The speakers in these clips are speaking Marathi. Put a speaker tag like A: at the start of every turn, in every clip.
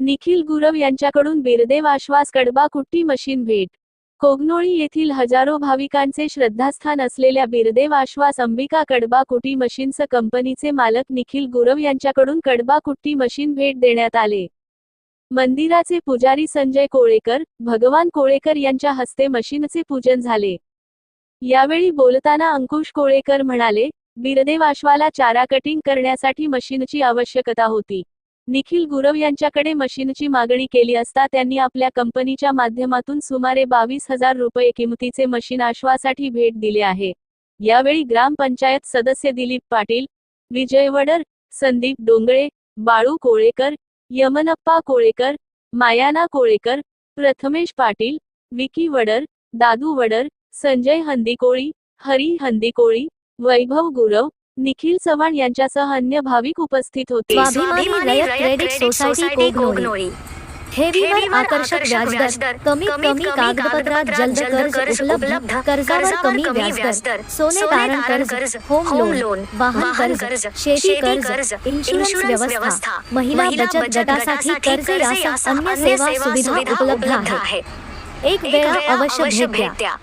A: निखिल गुरव यांच्याकडून बिरदेव आश्वास कडबा कुट्टी मशीन भेट. कोगनोळी येथील हजारो भाविकांचे श्रद्धास्थान असलेल्या बिरदेव आश्वास अंबिका कडबा कुटी मशीन्स कंपनीचे मालक निखिल गुरव यांच्याकडून कडबा कुट्टी मशीन भेट देण्यात आले. मंदिराचे पुजारी संजय कोळेकर भगवान कोळेकर यांच्या हस्ते मशीनचे पूजन झाले. यावेळी बोलताना अंकुश कोळेकर म्हणाले बिरदेव आश्वाला चारा कटिंग करण्यासाठी मशीनची आवश्यकता होती. निखिल गुरव यांच्याकडे मशीनची मागणी केली असता त्यांनी आपल्या कंपनीच्या माध्यमातून सुमारे बावीस हजार रुपये किमतीचे मशीन आश्वासाठी भेट दिले आहे. यावेळी ग्रामपंचायत सदस्य दिलीप पाटील विजय वडर संदीप डोंगळे बाळू कोळेकर यमनप्पा कोळेकर मायाना कोळेकर प्रथमेश पाटील विकी वडर दादू वडर संजय हंदिकोळी हरी हंदिकोळी वैभव गुरव निखिल चव्हाण यांच्यासह अन्य भाविक उपस्थित होते.
B: स्वाभिमानी रयत क्रेडिट सोसायटी कोगनोळी. ठेवीवर आकर्षक व्याजदर. कमीत कमी कागदपत्रात जलद कर्ज उपलब्ध. कर्जावर कमी व्याजदर. सोने तारण कर्ज होम लोन वाहन कर्ज शेती कर्ज इन्शुरन्स व्यवस्था. महिला बचत गटासाठी कर्ज यासह अन्य सेवा सुविधा उपलब्ध आहे. एक वेळा अवश्य भेट द्या.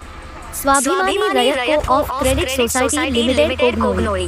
B: Swabhimani Rayat co-op credit society limited Kognoli